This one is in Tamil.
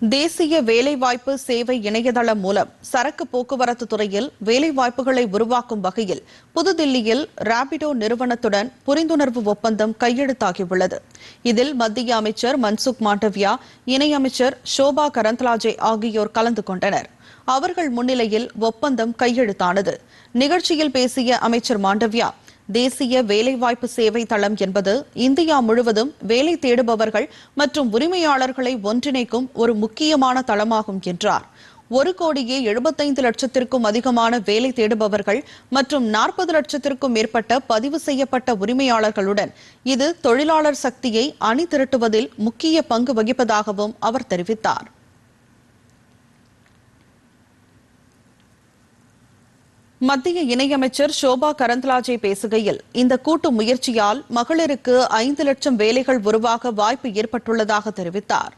தேசிய வேலைவாய்ப்பு சேவை இணையதளம் மூலம் சரக்கு போக்குவரத்து துறையில் வேலைவாய்ப்புகளை உருவாக்கும் வகையில் புதுதில்லியில் ராபிடோ நிறுவனத்துடன் புரிந்துணர்வு ஒப்பந்தம் கையெழுத்தாகியுள்ளது. இதில் மத்திய அமைச்சர் மன்சுக் மாண்டவியா இணையமைச்சர் ஷோபா கரந்த்லாஜே ஆகியோர் கலந்து கொண்டனர். அவர்கள் முன்னிலையில் ஒப்பந்தம் கையெழுத்தானது. நிகழ்ச்சியில் பேசிய அமைச்சர் மாண்டவியா தேசிய வேலைவாய்ப்பு சேவை தளம் என்பது இந்தியா முழுவதும் வேலை தேடுபவர்கள் மற்றும் உரிமையாளர்களை ஒன்றிணைக்கும் ஒரு முக்கியமான தளமாகும் என்றார். ஒரு கோடியே எழுபத்தைந்து லட்சத்திற்கும் அதிகமான வேலை தேடுபவர்கள் மற்றும் நாற்பது லட்சத்திற்கும் மேற்பட்ட பதிவு செய்யப்பட்ட உரிமையாளர்களுடன் இது தொழிலாளர் சக்தியை அணி திரட்டுவதில் முக்கிய பங்கு வகிப்பதாகவும் அவர் தெரிவித்தார். மத்திய இணையமைச்சர் ஷோபா கரந்த்லாஜே பேசுகையில் இந்த கூட்டு முயற்சியால் மகளிருக்கு ஐந்து லட்சம் வேலைகள் உருவாக வாய்ப்பு ஏற்பட்டுள்ளதாக தெரிவித்தார்.